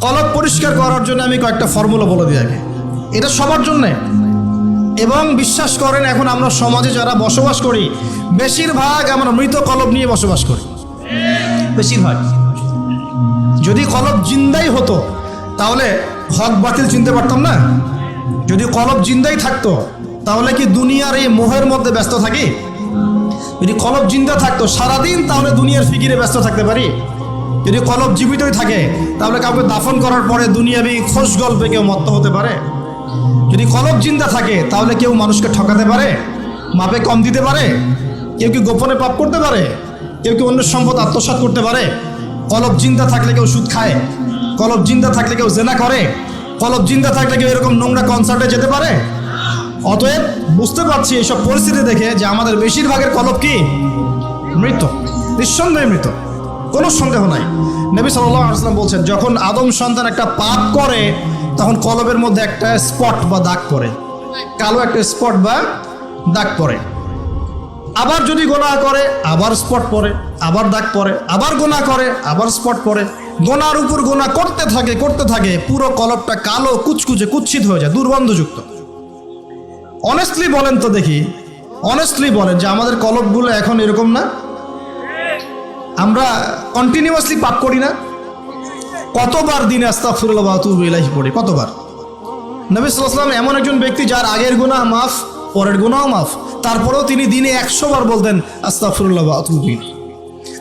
কলব পরিষ্কার করার জন্য আমি কয়েকটা ফর্মুলা বলে দিই আগে। এটা সবার জন্যে। এবং বিশ্বাস করেন, এখন আমরা সমাজে যারা বসবাস করি, বেশিরভাগ আমরা মৃত কলব নিয়ে বসবাস করি। বেশিরভাগ। যদি কলব জিন্দাই হতো, তাহলে হক বাতিল চিনতে পারতাম না? যদি কলব জিন্দাই থাকতো, তাহলে কি দুনিয়ার এই মোহের মধ্যে ব্যস্ত থাকি? যদি কলব জিন্দা থাকতো, সারাদিন তাহলে দুনিয়ার ফিকিরে ব্যস্ত থাকতে পারি? যদি কলব জীবিতই থাকে, তাহলে কাউকে দাফন করার পরে দুনিয়াবি খোঁজ গল্পে কেউ মত্ত হতে পারে? যদি কলব জিন্দা থাকে, তাহলে কেউ মানুষকে ঠকাতে পারে? মাপে কম দিতে পারে? কেউ কি গোপনে পাপ করতে পারে? কেউ কি অন্য সম্পদ আত্মসাৎ করতে পারে? কলব জিন্দা থাকলে কেউ সুদ খায়? কলব জিন্দা থাকলে কেউ জেনা করে? কলব জিন্দা থাকলে কেউ এরকম নোংরা কনসার্টে যেতে পারে? অতএব বুঝতে পারছি এইসব পরিস্থিতি দেখে যে আমাদের বেশিরভাগের কলব কি? মৃত, নিঃসন্দেহে মৃত। কোনো সন্দেহ নাই। নবী সাল্লাহ আসলাম বলছেন, যখন আদম সন্তান একটা পাপ করে, তখন কলবের মধ্যে একটা স্পট বা দাগ পড়ে। কালো একটা স্পট বা দাগ পড়ে। আবার যদি গোনা করে, আবার স্পট পড়ে, আবার দাগ পড়ে, আবার গোনা করে, আবার স্পট পড়ে। গোনার উপর গোনা করতে থাকে করতে থাকে, পুরো কলবটা কালো, কুচকুচে, কুচ্ছিত হয়ে যায়, দুর্গন্ধযুক্ত। অনেস্টলি বলেন তো দেখি অনেস্টলি বলেন যে আমাদের কলবগুলো এখন এরকম না? আমরা কন্টিনিউয়াসলি পাপ করি না। কতবার দিনে আস্তাফুরুল্লাহ বাতুব ইলাহি পড়ি, কতবার? নবী সাল্লাম এমন একজন ব্যক্তি যার আগের গুণা মাফ, পরের গুনাও মাফ। তারপরেও তিনি দিনে একশো বার বলতেন আস্তাফুরুল্লাহ বাতুব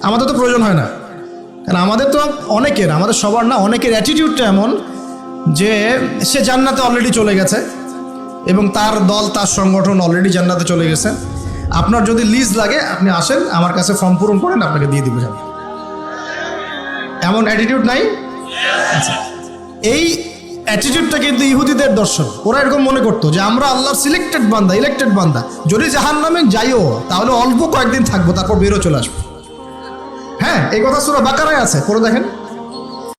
আমাদের তো প্রয়োজন হয় না। কারণ আমাদের তো অনেকের, আমাদের সবার না, অনেকের অ্যাটিটিউডটা এমন যে সে জান্নাতে অলরেডি চলে গেছে এবং তার দল, তার সংগঠন অলরেডি জান্নাতে চলে গেছে। আপনার যদি লিজ লাগে, আপনি আসেন, আমার কাছে ফর্ম পূরণ করেন, আপনাকে দিয়ে দিব যাবে এমন অ্যাটিটিউড নাই? আচ্ছা। এই অ্যাটিটিউডটা কিন্তু ইহুদিদের দর্শন। ওরা এরকম মনে করতো যে, আমরা আল্লাহর সিলেক্টেড বান্দা ইলেক্টেড বান্দা। যদি জাহান নামে যাইও, তাহলে অল্প কয়েকদিন থাকব, তারপর বেরো চলে আসব। হ্যাঁ এই কথা সুরা বাকারায় আছে, পড়ে দেখেন।